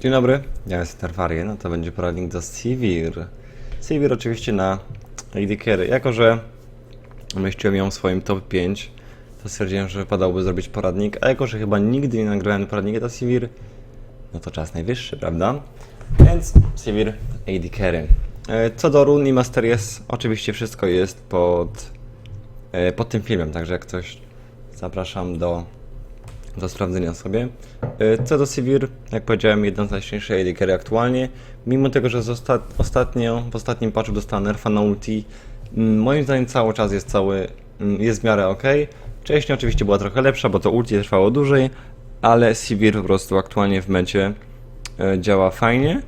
Dzień dobry, ja jestem Tarwarian, no to będzie poradnik do Sivir. Sivir oczywiście na AD Carry. Jako, że umieściłem ją w swoim top 5, to stwierdziłem, że wypadałoby zrobić poradnik, a jako, że chyba nigdy nie nagrałem poradnika do Sivir, no to czas najwyższy, prawda? Więc Sivir AD Carry. E, Co do run i Masteries, oczywiście wszystko jest pod, e, pod tym filmem, także jak ktoś zapraszam do do sprawdzenia sobie. Y, Co do Sivir, jak powiedziałem, jedna z najsilniejszych AD aktualnie. Mimo tego, że ostatnio, w ostatnim patchu dostała nerfa na ulti, mm, moim zdaniem cały czas jest cały, mm, jest w miarę ok. Wcześniej oczywiście była trochę lepsza, bo to ulti trwało dłużej, ale Sivir po prostu aktualnie w mecie y, działa fajnie.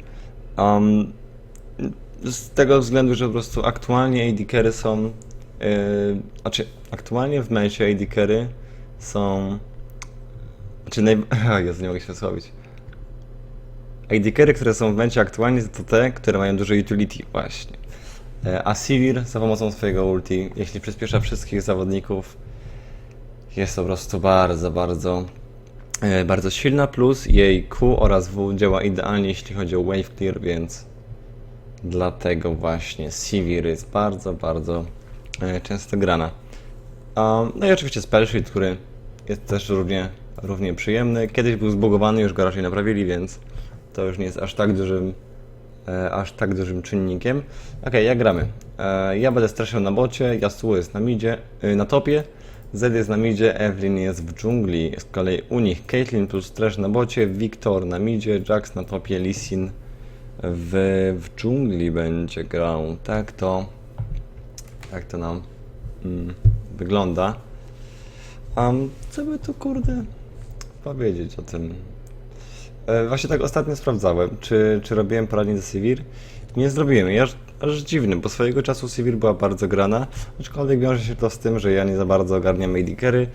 Um, z tego względu, że po prostu aktualnie AD są, yy, znaczy aktualnie w mecie AD są czy naj... Jezu, nie mogę się wysłowić. AD carry, które są w momencie aktualnie, to te, które mają dużo utility, właśnie. E, A Sivir za pomocą swojego ulti, jeśli przyspiesza wszystkich zawodników, jest po prostu bardzo, bardzo, e, bardzo silna, plus jej Q oraz W działa idealnie, jeśli chodzi o wave clear, więc dlatego właśnie Sivir jest bardzo, bardzo e, często grana. No i oczywiście Spellshield, który jest też równie, równie przyjemny. Kiedyś był zbugowany, już go raczej naprawili, więc to już nie jest aż tak dużym, e, aż tak dużym czynnikiem. Ok, jak gramy? E, ja będę straszał na bocie, Yasuo jest na midzie, y, na topie, Zed jest na midzie, Evelyn jest w dżungli, z kolei u nich Caitlyn plus Trash na bocie, Victor na midzie, Jax na topie, Lisin w, w dżungli będzie grał. Tak to, tak to nam mm, wygląda. Um, co by tu kurde powiedzieć o tym? E, właśnie tak ostatnio sprawdzałem, czy, czy robiłem poradnik do Sivir. Nie zrobiłem, ja aż, aż dziwny, bo swojego czasu Sivir była bardzo grana, aczkolwiek wiąże się to z tym, że ja nie za bardzo ogarniam carry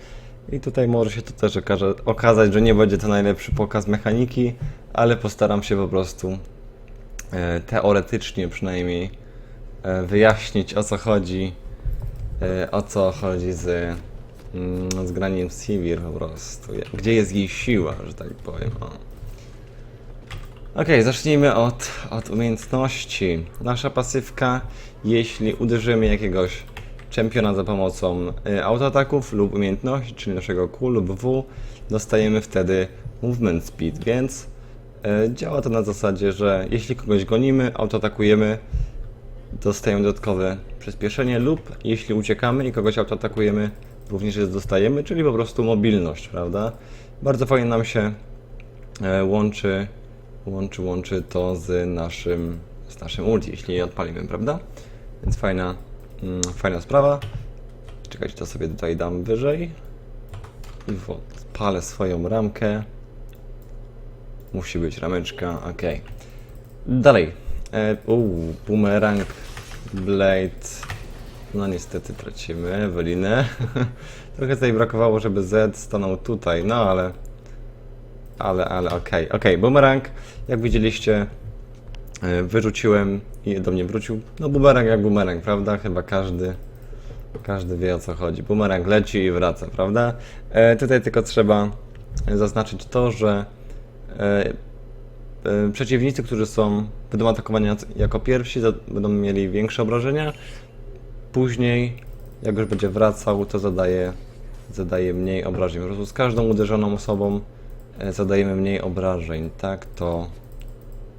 i tutaj może się to też okaże, okazać, że nie będzie to najlepszy pokaz mechaniki, ale postaram się po prostu e, teoretycznie przynajmniej e, wyjaśnić o co chodzi, e, o co chodzi z z graniem Sivir po prostu. Gdzie jest jej siła, że tak powiem. O. Okej, zacznijmy od, od umiejętności. Nasza pasywka, jeśli uderzymy jakiegoś czempiona za pomocą y, autoataków lub umiejętności, czyli naszego Q lub W, dostajemy wtedy movement speed, więc y, działa to na zasadzie, że jeśli kogoś gonimy, autoatakujemy, dostajemy dodatkowe przyspieszenie lub jeśli uciekamy i kogoś autoatakujemy, również je dostajemy, czyli po prostu mobilność, prawda? Bardzo fajnie nam się e, łączy, łączy, łączy to z naszym, z naszym ulti, jeśli je odpalimy, prawda? Więc fajna, mm, fajna sprawa. Czekajcie, to sobie tutaj dam wyżej i odpalę swoją ramkę. Musi być rameczka, ok. Dalej. E, boomerang, blade. No niestety tracimy Ewelinę. Trochę tutaj brakowało, żeby Z stanął tutaj, no ale... Ale, ale okej, okej, boomerang, jak widzieliście, e, wyrzuciłem i do mnie wrócił. No boomerang jak boomerang, prawda? Chyba każdy, każdy wie o co chodzi. Boomerang leci i wraca, prawda? E, tutaj tylko trzeba zaznaczyć to, że e, e, przeciwnicy, którzy są, będą atakowani jako pierwsi, będą mieli większe obrażenia, Później, jak już będzie wracał, to zadaje, zadaje mniej obrażeń. Po prostu z każdą uderzoną osobą e, zadajemy mniej obrażeń. Tak to,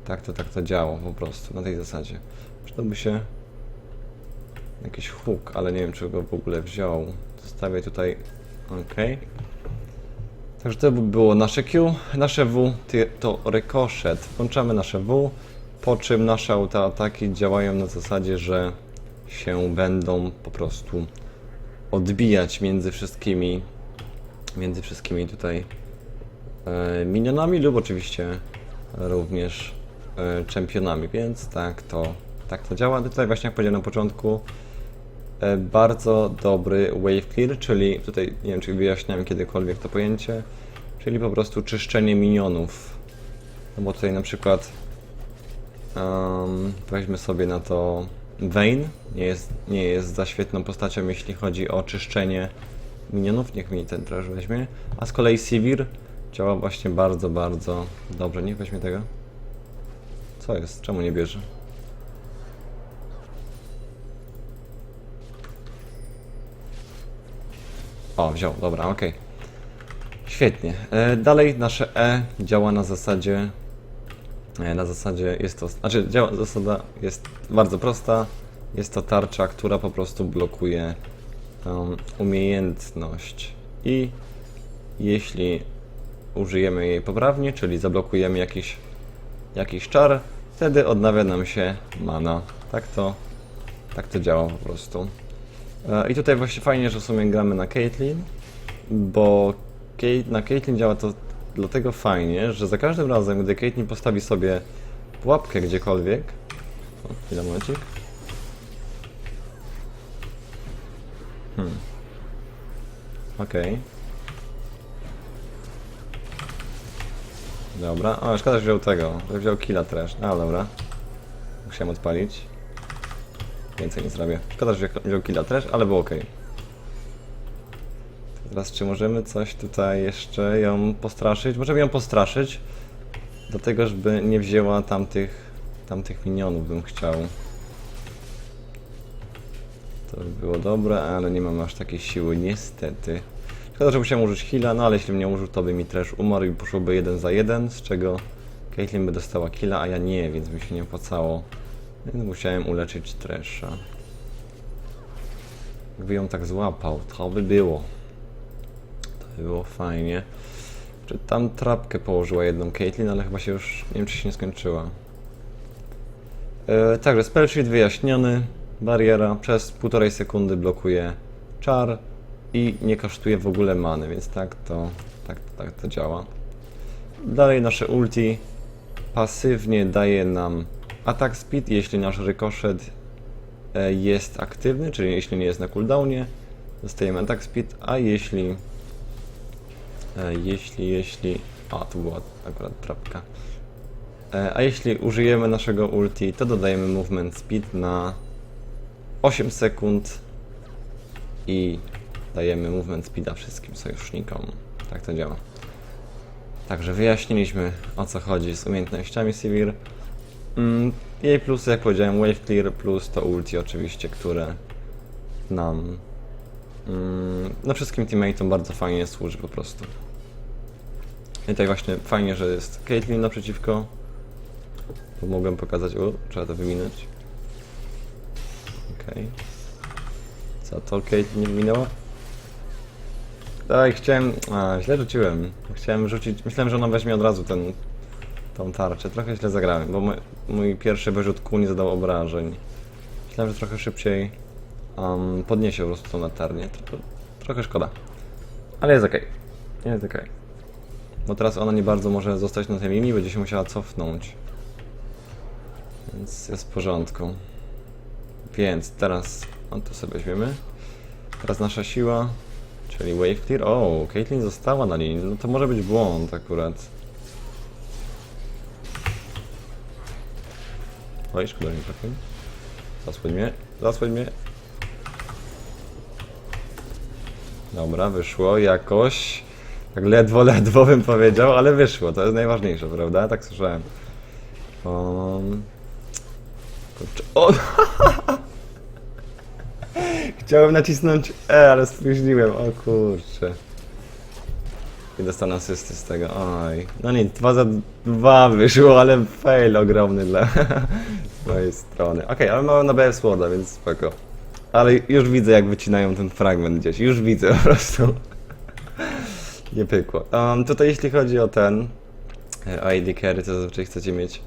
tak to, tak to działa po prostu, na tej zasadzie. Przydałby się jakiś hook, ale nie wiem, czy go w ogóle wziął. Zostawię tutaj, ok. Także to by było nasze Q, nasze W to rykoszet. Włączamy nasze W, po czym nasze autoataki działają na zasadzie, że się będą po prostu odbijać między wszystkimi między wszystkimi tutaj e, minionami lub oczywiście również e, czempionami, więc tak to, tak to działa. Tutaj właśnie jak powiedziałem na początku e, bardzo dobry wave clear, czyli tutaj nie wiem czy wyjaśniałem kiedykolwiek to pojęcie, czyli po prostu czyszczenie minionów. No bo tutaj na przykład um, weźmy sobie na to Vayne nie jest, nie jest za świetną postacią, jeśli chodzi o czyszczenie minionów. Niech mi ten też weźmie. A z kolei Sivir działa właśnie bardzo, bardzo dobrze. Niech weźmie tego. Co jest? Czemu nie bierze? O, wziął, dobra, okej. Świetnie. E, dalej nasze E działa na zasadzie. E, na zasadzie jest to. Znaczy, działa, zasada jest bardzo prosta. Jest to tarcza, która po prostu blokuje um, umiejętność. I jeśli użyjemy jej poprawnie, czyli zablokujemy jakiś, jakiś czar, wtedy odnawia nam się mana. Tak to, tak to działa po prostu. E, I tutaj właśnie fajnie, że w sumie gramy na Caitlyn, bo na Caitlyn działa to dlatego fajnie, że za każdym razem, gdy Caitlyn postawi sobie pułapkę gdziekolwiek... O, chwila, momencik. Hmm. Okej. Dobra, o, szkoda, że wziął tego, że wziął killa trash. A, dobra. Musiałem odpalić. Więcej nie zrobię. Szkoda, że wziął killa trash, ale było ok. Teraz czy możemy coś tutaj jeszcze ją postraszyć? Możemy ją postraszyć. Dlatego, żeby nie wzięła tamtych, tamtych minionów bym chciał. To by było dobre, ale nie mam aż takiej siły, niestety. Szkoda, że musiałem użyć heala, no ale jeśli bym nie użył, to by mi trash umarł i poszłoby jeden za jeden, z czego Caitlyn by dostała killa, a ja nie, więc by się nie opłacało. Więc musiałem uleczyć trasha. Jakby ją tak złapał, to by było. Było fajnie. Czy tam trapkę położyła jedną Caitlyn, ale chyba się już, nie wiem czy się nie skończyła. E, także spell wyjaśniony. Bariera przez półtorej sekundy blokuje czar i nie kosztuje w ogóle many, więc tak to, tak, tak to działa. Dalej nasze ulti pasywnie daje nam atak speed, jeśli nasz rykoszet e, jest aktywny, czyli jeśli nie jest na cooldownie, dostajemy atak speed, a jeśli jeśli, jeśli... A, to była akurat trapka. E, A jeśli użyjemy naszego ulti, to dodajemy movement speed na 8 sekund i dajemy movement speeda wszystkim sojusznikom. Tak to działa. Także wyjaśniliśmy o co chodzi z umiejętnościami Sivir. Mm, jej plusy, jak powiedziałem, Wave Clear plus to ulti oczywiście, które nam mm, no wszystkim teammateom bardzo fajnie służy po prostu. I tutaj właśnie fajnie, że jest Caitlyn naprzeciwko. Bo mogłem pokazać, o, trzeba to wyminąć. Okej. Co to Caitlyn nie wyminęła? Tak, chciałem. A, źle rzuciłem. Chciałem rzucić. Myślałem, że ona weźmie od razu ten. tą tarczę. Trochę źle zagrałem, bo mój, mój pierwszy wyrzut kół nie zadał obrażeń. Myślałem, że trochę szybciej um, podniesie po prostu tą latarnię. Trochę, trochę szkoda. Ale jest okej. Jest okej. Bo teraz ona nie bardzo może zostać na tej linii, będzie się musiała cofnąć. Więc jest w porządku. Więc teraz. No to sobie weźmiemy. Teraz nasza siła. Czyli wave clear. O, Caitlyn została na linii. No to może być błąd akurat. Oj, szkoda mi trafił. Zasłoń mnie, zasłoń mnie. Dobra, wyszło jakoś. Tak ledwo, ledwo bym powiedział, ale wyszło. To jest najważniejsze, prawda? Tak słyszałem. Um... Kurczę. O! Chciałem nacisnąć E, ale spóźniłem. O kurczę. I dostanę asysty z tego. Oj. No nic, 2 za 2 wyszło, ale fail ogromny dla mojej strony. Okej, ale mamy na BF Sworda, więc spoko. Ale już widzę, jak wycinają ten fragment gdzieś. Już widzę po prostu. Nie pykło. Um, tutaj jeśli chodzi o ten e, ID carry, to zazwyczaj chcecie mieć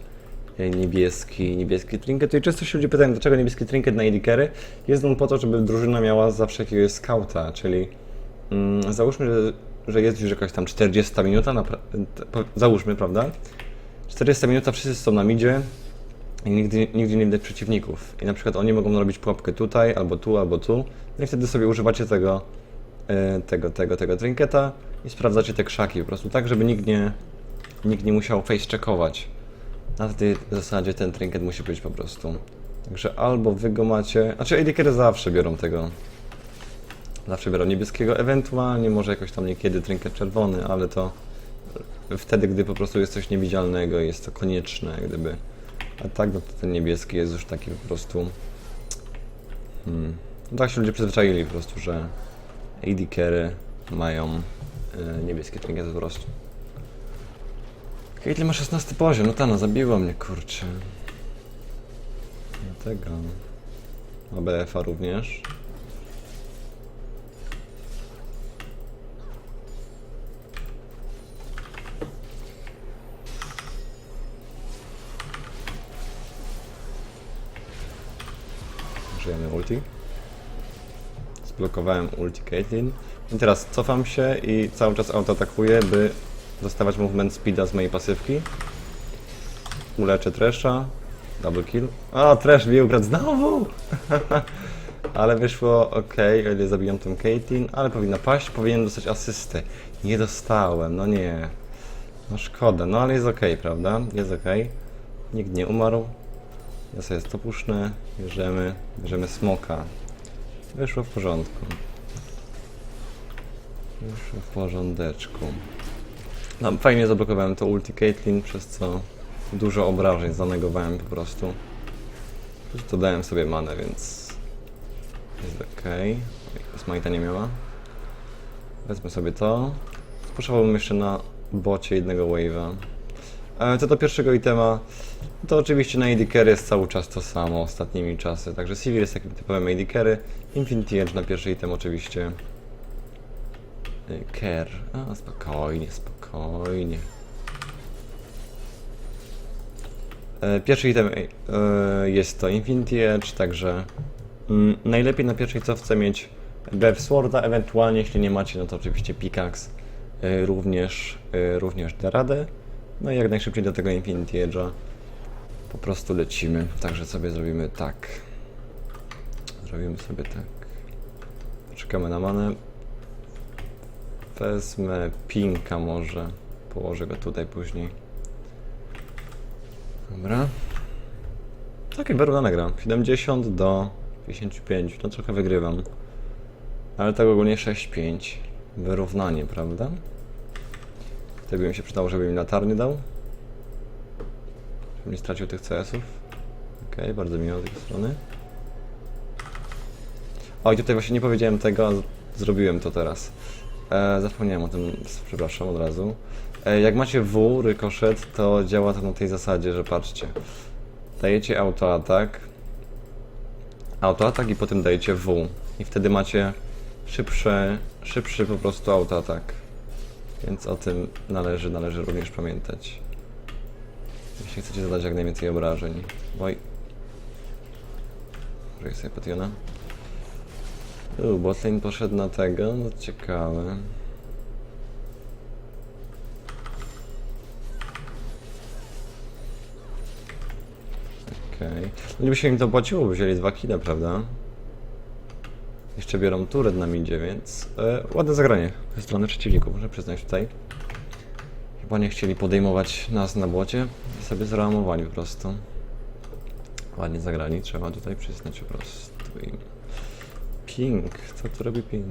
e, niebieski, niebieski trinket. I często się ludzie pytają, dlaczego niebieski trinket na ID carry? Jest on po to, żeby drużyna miała zawsze jakiegoś skauta, czyli mm, załóżmy, że, że jest już jakaś tam 40 minuta, na, załóżmy, prawda? 40 minuta wszyscy są na midzie i nigdy, nigdzie nie widać przeciwników. I na przykład oni mogą robić pułapkę tutaj, albo tu, albo tu. No i wtedy sobie używacie tego, e, tego, tego, tego trinketa i sprawdzacie te krzaki po prostu tak, żeby nikt nie, nikt nie musiał face checkować. Na tej zasadzie ten trinket musi być po prostu. Także albo wy go macie. Znaczy AD zawsze biorą tego. Zawsze biorą niebieskiego, ewentualnie może jakoś tam niekiedy trinket czerwony, ale to wtedy, gdy po prostu jest coś niewidzialnego i jest to konieczne, gdyby A tak, no to ten niebieski jest już taki po prostu... Hmm. No tak się ludzie przyzwyczaili po prostu, że AD mają niebieskie trinkety po prostu. Caitlyn ma 16 poziom, no ta no zabiła mnie, kurczę. Dlatego. ABF-a również. Użyjemy ulti. Zblokowałem ulti Caitlyn. I teraz cofam się i cały czas autoatakuję, by dostawać movement speeda z mojej pasywki. Uleczę Tresha. Double kill. O, Trash bił grać znowu! ale wyszło ok, o ile zabijam tą Caitlyn, ale powinna paść, powinien dostać asystę. Nie dostałem, no nie. No szkoda, no ale jest ok, prawda? Jest ok. Nikt nie umarł. Ja sobie to bierzemy, bierzemy smoka. Wyszło w porządku. Wyszło w porządeczku. No, fajnie zablokowałem to ulti Caitlyn, przez co dużo obrażeń zanegowałem po prostu. Plus dodałem sobie manę, więc jest okej. Okay. Smite'a nie miała. Wezmę sobie to. Spuszczałbym jeszcze na bocie jednego wave'a. E, Co do pierwszego itema, to oczywiście na AD Carry jest cały czas to samo ostatnimi czasy. Także Sivir jest takim typowym AD Carry. Infinity Edge na pierwszy item oczywiście. Care. A, spokojnie, spokojnie. E, Pierwszy item e, jest to Infinity Edge, także mm, najlepiej na pierwszej cofce mieć Bev Sworda, ewentualnie jeśli nie macie, no to oczywiście Pickaxe e, również, również da radę. No i jak najszybciej do tego Infinity Edge'a po prostu lecimy. Także sobie zrobimy tak. Zrobimy sobie tak. Czekamy na manę. Wezmę pinka może. Położę go tutaj później. Dobra. Takie wyrównane gra. 70 do 55. No trochę wygrywam. Ale tak ogólnie 6-5. Wyrównanie, prawda? Tutaj by mi się przydało, żeby mi latarnię dał. Żebym nie stracił tych CS-ów. Okej, bardzo miło z tej strony. O, i tutaj właśnie nie powiedziałem tego, a zrobiłem to teraz. E, zapomniałem o tym, przepraszam od razu. E, jak macie W, rykoszet, to działa to na tej zasadzie, że patrzcie. Dajecie autoatak. Autoatak i potem dajecie W. I wtedy macie szybsze, szybszy po prostu autoatak. Więc o tym należy, należy również pamiętać. Jeśli chcecie zadać jak najwięcej obrażeń. Oj. Użyję sobie Pationa. Uuu, botlane poszedł na tego, no ciekawe. Okej. No niby się im to płaciło, bo wzięli dwa kile, prawda? Jeszcze biorą turet na midzie, więc e, ładne zagranie ze strony przeciwników, muszę przyznać tutaj. Chyba nie chcieli podejmować nas na błocie i sobie zreamowali po prostu. Ładnie zagrali, trzeba tutaj przyznać po prostu im. Pink, co tu robi Pink?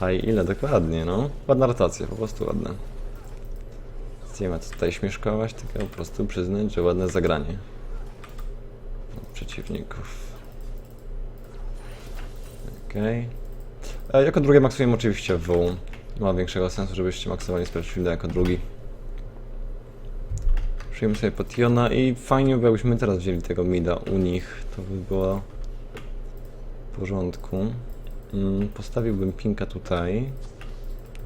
Haj, ile dokładnie, no? Ładna rotacja, po prostu ładna. Nie ma co tutaj śmieszkować, tylko po prostu przyznać, że ładne zagranie. Przeciwników. Okej. E, Jako drugie maksujemy oczywiście W. Ma większego sensu, żebyście maksowali Spellfielda jako drugi. Przyjmę sobie Potiona i fajnie by, jakbyśmy teraz wzięli tego mida u nich. To by było w porządku. Mm, postawiłbym Pinka tutaj.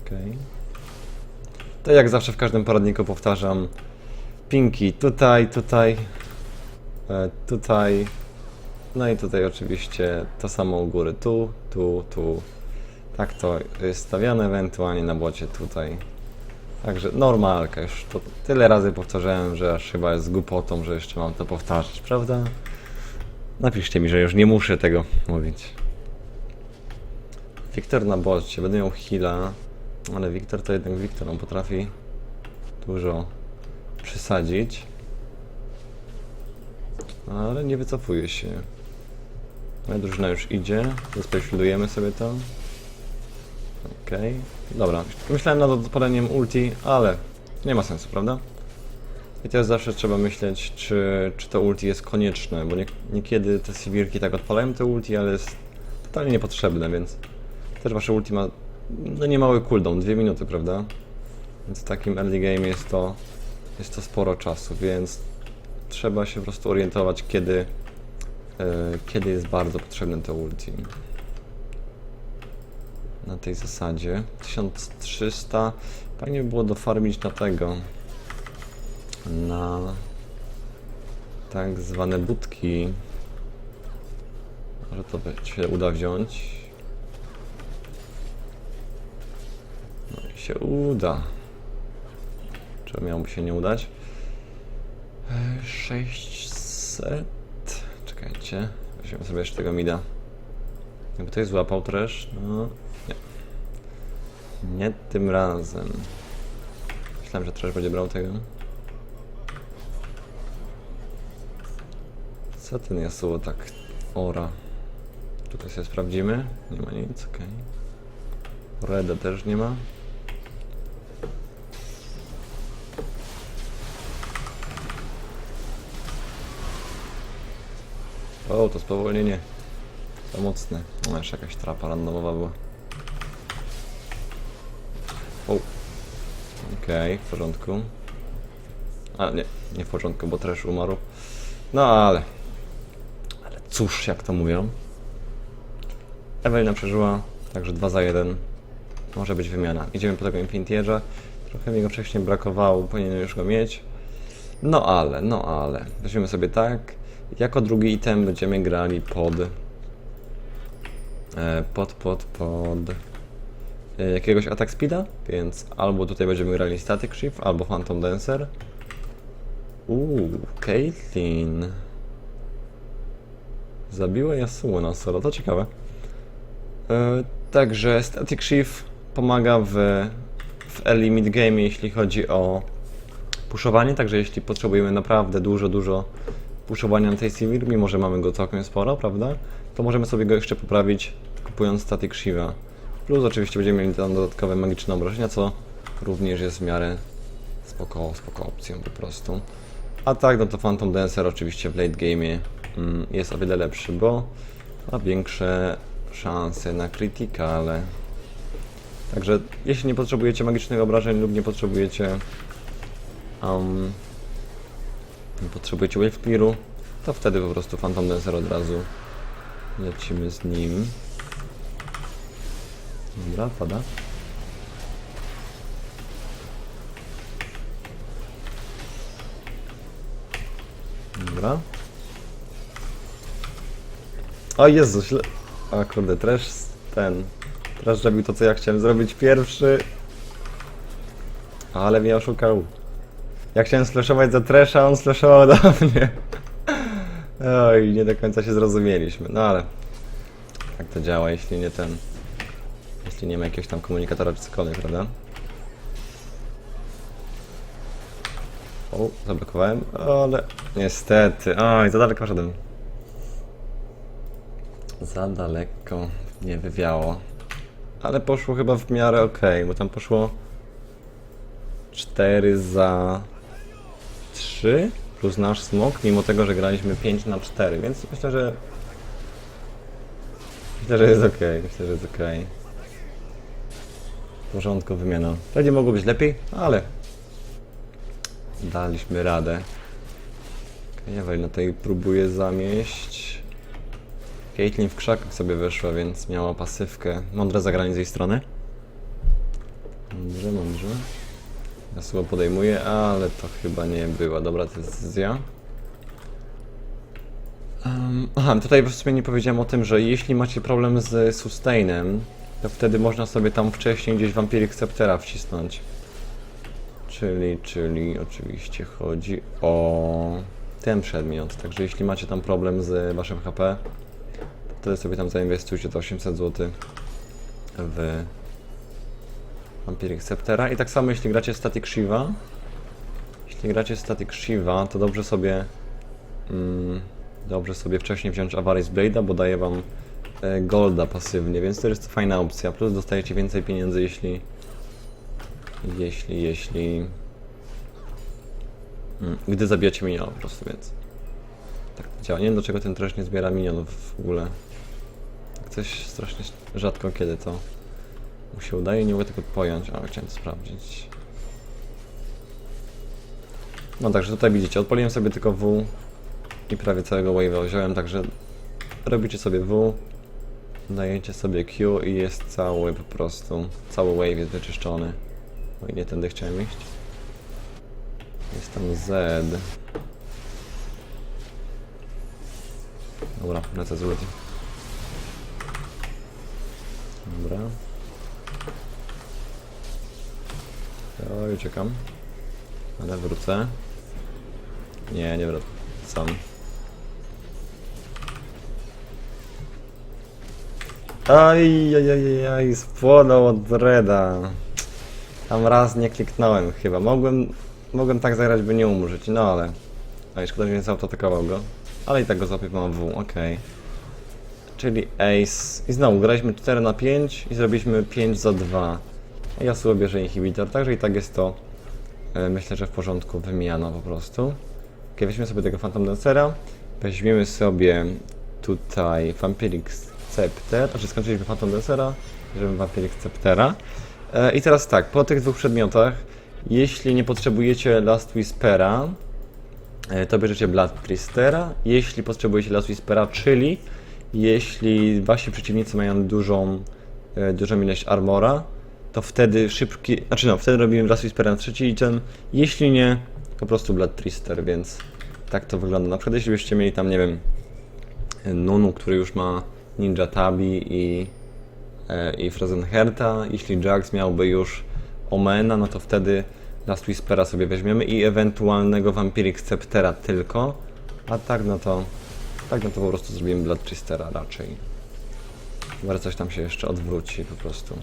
Okej. To jak zawsze w każdym poradniku powtarzam. Pinki tutaj, tutaj, e, tutaj. No i tutaj oczywiście to samo u góry. Tu, tu, tu. Tak to jest stawiane, ewentualnie na bocie tutaj. Także normalka, już to tyle razy powtarzałem, że aż chyba jest głupotą, że jeszcze mam to powtarzać, prawda? Napiszcie mi, że już nie muszę tego mówić. Wiktor na bocie, będę miał heala, ale Wiktor to jednak Wiktor, on potrafi dużo przesadzić. Ale nie wycofuje się. Moja drużyna już idzie, zespecialujemy sobie to. Okej, dobra. Myślałem nad odpaleniem ulti, ale nie ma sensu, prawda? I też zawsze trzeba myśleć, czy, czy to ulti jest konieczne, bo nie, niekiedy te Siwirki tak odpalają te ulti, ale jest totalnie niepotrzebne, więc też wasze ulti ma no niemały cooldown, dwie minuty, prawda? Więc w takim early game jest to, jest to sporo czasu, więc trzeba się po prostu orientować, kiedy, e, kiedy jest bardzo potrzebne to ulti. Na tej zasadzie. 1300 fajnie by było dofarmić na tego. Na tak zwane budki. Może to się uda wziąć. No i się uda. Czy miałoby się nie udać? E, 600 czekajcie weźmiemy sobie jeszcze tego mida. Jakby ktoś złapał trash no nie tym razem myślałem, że trash będzie brał tego Co ten Yasuo tak ora? Tutaj sobie sprawdzimy. Nie ma nic, okej. Reda też nie ma. O, to spowolnienie. To mocne. No, jeszcze jakaś trapa randomowa była. O. Okej, w porządku. A nie, nie w porządku, bo trash umarł. No ale. Ale cóż, jak to mówią. Ewelina przeżyła, także 2 za 1. Może być wymiana. Idziemy po tego Infinitierza. Trochę mi go wcześniej brakowało, powinienem już go mieć. No ale, no ale. Weźmiemy sobie tak. Jako drugi item będziemy grali pod. E, pod, pod, pod. E, jakiegoś attack speeda, więc albo tutaj będziemy grali Static Shift, albo Phantom Dancer. Uuu, Caitlyn. Zabiła Yasuo na solo, to ciekawe. E, także Static Shift pomaga w, w early mid game, jeśli chodzi o puszowanie, także jeśli potrzebujemy naprawdę dużo, dużo puszowania na tej Sivir, mimo że mamy go całkiem sporo, prawda? To możemy sobie go jeszcze poprawić kupując Static Shiva. Plus oczywiście będziemy mieli tam dodatkowe magiczne obrażenia, co również jest w miarę spoko, spoko opcją po prostu. A tak, no to Phantom Dancer oczywiście w late game mm, jest o wiele lepszy, bo ma większe szanse na krytykale. Także jeśli nie potrzebujecie magicznych obrażeń lub nie potrzebujecie um, nie potrzebujecie wave clearu, to wtedy po prostu Phantom Dancer od razu lecimy z nim. Dobra, pada. Dobra. O Jezu, źle... A kurde, trash ten... Trash zrobił to, co ja chciałem zrobić pierwszy. Ale mnie oszukał. Ja chciałem slashować za trasha, a on slashował do mnie. Oj, nie do końca się zrozumieliśmy. No ale... Jak to działa, jeśli nie ten... Jeśli nie ma jakiegoś tam komunikatora czy cokolwiek, prawda? O, zablokowałem, ale niestety, oj, za daleko poszedłem. Za daleko nie wywiało. Ale poszło chyba w miarę ok, bo tam poszło 4 za 3 plus nasz smok, mimo tego, że graliśmy 5 na 4, więc myślę, że myślę, że jest ok, myślę, że jest ok. Porządku wymiana. Pewnie mogło być lepiej, ale Daliśmy radę. Kajawaj na tej próbuje zamieść. Caitlyn w krzakach sobie weszła, więc miała pasywkę. Mądre zagranie z jej strony. Mądrze, mądrze. Yasuo podejmuje, ale to chyba nie była dobra decyzja. Um, aha, tutaj w sumie nie powiedziałem o tym, że jeśli macie problem z sustainem, to wtedy można sobie tam wcześniej gdzieś Vampiric Sceptera wcisnąć. Czyli, czyli oczywiście chodzi o ten przedmiot. Także jeśli macie tam problem z waszym HP, to wtedy sobie tam zainwestujcie te 800 zł w Vampiric Sceptera. I tak samo jeśli gracie Static Shiva, jeśli gracie Static Shiva, to dobrze sobie mm, dobrze sobie wcześniej wziąć Avarice Blade'a, bo daje wam golda pasywnie, więc to jest fajna opcja. Plus dostajecie więcej pieniędzy, jeśli jeśli, jeśli Mm, Gdy zabijacie miniona po prostu, więc... Tak to działa. Nie wiem dlaczego ten trash nie zbiera minionów w ogóle. Coś strasznie rzadko kiedy to mu się udaje, nie mogę tego pojąć, ale chciałem to sprawdzić. No także tutaj widzicie, odpaliłem sobie tylko W i prawie całego wave'a wziąłem, także robicie sobie W, dajecie sobie Q i jest cały po prostu, cały wave jest wyczyszczony. O nie tędy chciałem iść. Jest tam Z. Dobra, lecę z ulti. Dobra. Oj, uciekam. Ale wrócę. Nie, nie wracam. Aj, aj, aj, aj, aj, spłonął od Reda. Tam raz nie kliknąłem chyba. Mogłem, mogłem tak zagrać, by nie umrzeć, no ale... Oj, szkoda, że nie zaatakował go. Ale i tak go złapię mam W, okej. Czyli Ace. I znowu graliśmy 4 na 5 i zrobiliśmy 5 za 2. A Yasuo bierze inhibitor, także i tak jest to e, myślę, że w porządku wymiana po prostu. Ok, weźmiemy sobie tego Phantom Dancera. Weźmiemy sobie tutaj Vampiric Scepter, znaczy skończyliśmy Phantom Dancera, bierzemy Vampiric Sceptera. E, I teraz tak, po tych dwóch przedmiotach, jeśli nie potrzebujecie Last Whispera, e, to bierzecie Blood Tristera. Jeśli potrzebujecie Last Whispera, czyli jeśli wasi przeciwnicy mają dużą, e, dużą ilość armora, to wtedy szybki, znaczy no, wtedy robimy Last Whispera na trzeci item. Jeśli nie, po prostu Blood Trister, więc tak to wygląda. Na przykład jeśli byście mieli tam, nie wiem, Nunu, który już ma Ninja Tabi i, e, i Frozen Herta, jeśli Jax miałby już Omena, no to wtedy Last Whispera sobie weźmiemy i ewentualnego Vampiric Sceptera tylko, a tak no to tak no to po prostu zrobimy Blood Tristera raczej. Chyba, coś tam się jeszcze odwróci po prostu.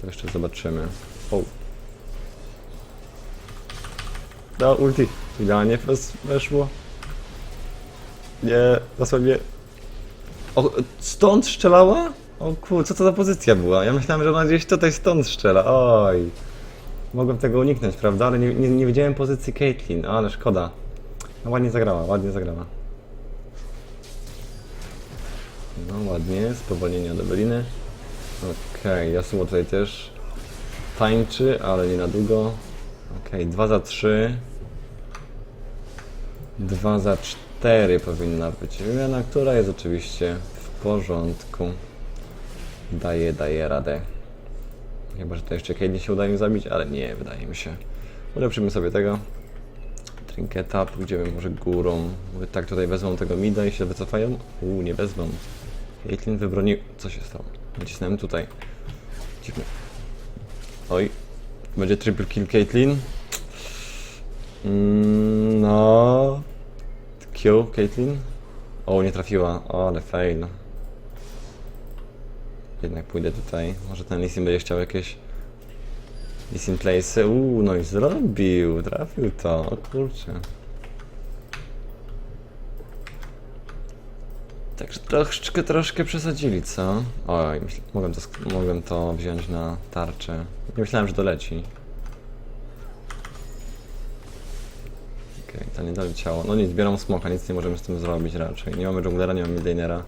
To jeszcze zobaczymy. O. No, ulti. Idealnie wes- weszło. Nie, dosłownie. O, stąd strzelała? O kur, co to za pozycja była? Ja myślałem, że ona gdzieś tutaj stąd strzela. Oj. Mogłem tego uniknąć, prawda? Ale nie, nie, nie wiedziałem pozycji Caitlyn, ale szkoda. No ładnie zagrała, ładnie zagrała. No ładnie, spowolnienie od Eweliny. Okej, Yasuo tutaj też tańczy, ale nie na długo. Okej, 2 za 3. 2 za 4 powinna być wymiana, która jest oczywiście w porządku. Daje, daje radę. Chyba, że to jeszcze Caitlyn się udaje mi zabić, ale nie, wydaje mi się. Ulepszymy sobie tego. Trinketa, pójdziemy może górą. Mówię, tak, tutaj wezmą tego mida i się wycofają. Uuu, nie wezmą. Caitlyn wybronił... Co się stało? Nacisnąłem tutaj. Dziwne. Oj. Będzie triple kill Caitlyn. Mm, no. Caitlyn. O, nie trafiła. O, ale fail. Jednak pójdę tutaj. Może ten Lissin będzie chciał jakieś... Lissin place'y. Uuu, no i zrobił. Trafił to. O kurczę. Także troszeczkę, troszkę przesadzili, co? Oj, myśl, mogłem, to, mogłem to wziąć na tarczę. Nie myślałem, że doleci. To nie doleciało. No nic, zbieram smoka, nic nie możemy z tym zrobić raczej. Nie mamy junglera, nie mamy midlanera.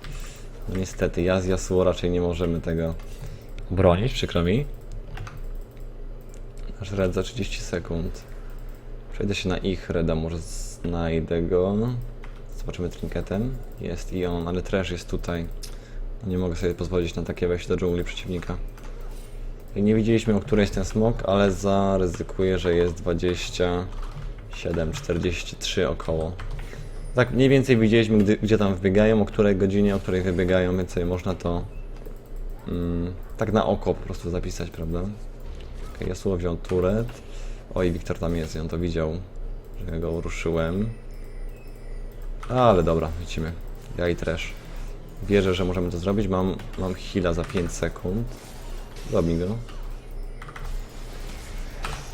No niestety, ja z Yasuo raczej nie możemy tego bronić, przykro mi. Nasz red za 30 sekund. Przejdę się na ich reda, może znajdę go. Zobaczymy trinketem. Jest i on, ale trash jest tutaj. No nie mogę sobie pozwolić na takie wejście do dżungli przeciwnika. Nie widzieliśmy o której jest ten smok, ale zaryzykuję, że jest 27, 43 około. Tak mniej więcej widzieliśmy, gdy, gdzie tam wbiegają, o której godzinie, o której wybiegają, więc sobie można to mm, tak na oko po prostu zapisać, prawda? Okay, Yasuo wziął turet. Oj, Wiktor tam jest on to widział, że ja go ruszyłem. Ale dobra, lecimy. Ja i trash. Wierzę, że możemy to zrobić. Mam, mam heala za 5 sekund. Zabij go.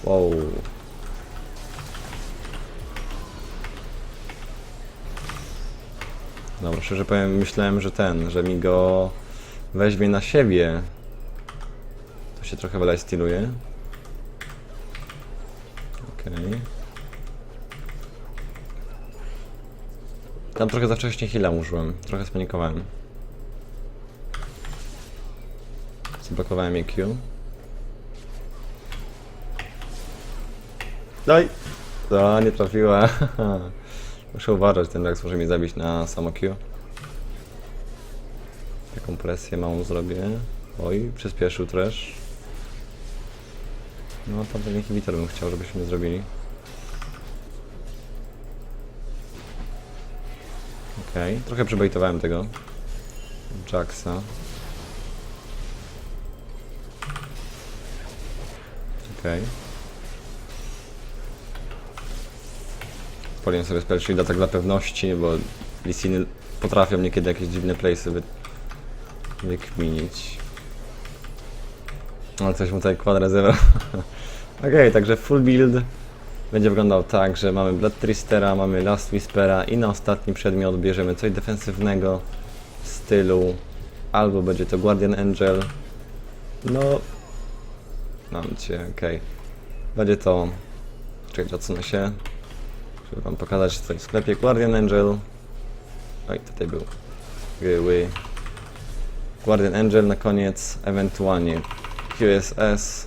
Wow. Dobra, szczerze powiem, myślałem, że ten, że mi go weźmie na siebie. To się trochę wydaje styluje. Okej. Okay. Tam trochę za wcześnie heal'a użyłem. Trochę spanikowałem. Zablokowałem jej Q. Daj! To nie trafiła. Muszę uważać, ten Rex może mnie zabić na samo Q. Taką presję małą zrobię. Oj, przyspieszył też. No, tam ten inhibitor bym chciał, żebyśmy zrobili. Okej, trochę przebejtowałem tego Jacksa. Okej. Poliłem sobie spell shielda tak dla pewności, bo Lisiny potrafią niekiedy jakieś dziwne place'y wy... wykminić. Ale coś mu tutaj kwadrę zebrał. Okej, także full build będzie wyglądał tak, że mamy Blood Tristera, mamy Last Whispera i na ostatni przedmiot bierzemy coś defensywnego w stylu albo będzie to Guardian Angel, no mam cię, okej. Będzie to, czekajcie, odsunę się, żeby wam pokazać tutaj w sklepie Guardian Angel. Oj, tutaj był Gyły. Guardian Angel na koniec, ewentualnie QSS.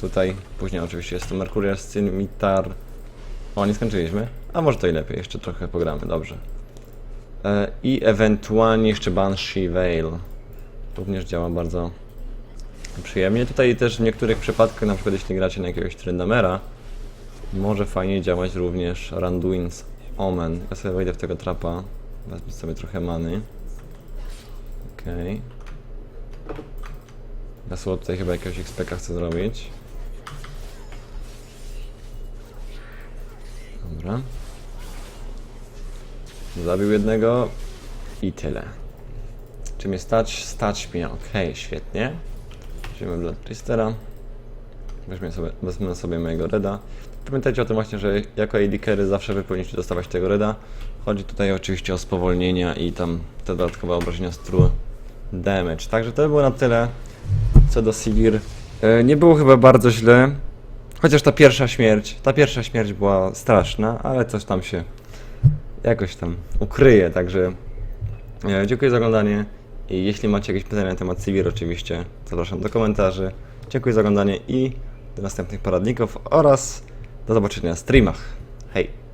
Tutaj, później oczywiście jest to Mercurial Scimitar. O, nie skończyliśmy. A może to i lepiej, jeszcze trochę pogramy, dobrze. E, I ewentualnie jeszcze Banshee Veil. Również działa bardzo przyjemnie. Tutaj też w niektórych przypadkach, na przykład jeśli gracie na jakiegoś Tryndamera, może fajnie działać również Randuin's Omen. Ja sobie wejdę w tego trapa, wezmę sobie trochę many. Okej. Yasuo tutaj chyba jakiegoś XP chce zrobić. Dobra. Zabił jednego i tyle. Czy mnie stać? Stać mnie, okej, świetnie. Weźmiemy Blood Tristera. Weźmiemy sobie, wezmę sobie mojego Reda. Pamiętajcie o tym właśnie, że jako AD carry zawsze wy powinniście dostawać tego Reda. Chodzi tutaj oczywiście o spowolnienia i tam te dodatkowe obrażenia z true damage. Także to by było na tyle co do Sivir. E, Nie było chyba bardzo źle. Chociaż ta pierwsza śmierć, ta pierwsza śmierć była straszna, ale coś tam się jakoś tam ukryje, także e, dziękuję za oglądanie i jeśli macie jakieś pytania na temat Sivir oczywiście zapraszam do komentarzy. Dziękuję za oglądanie i do następnych poradników oraz do zobaczenia na streamach. Hej!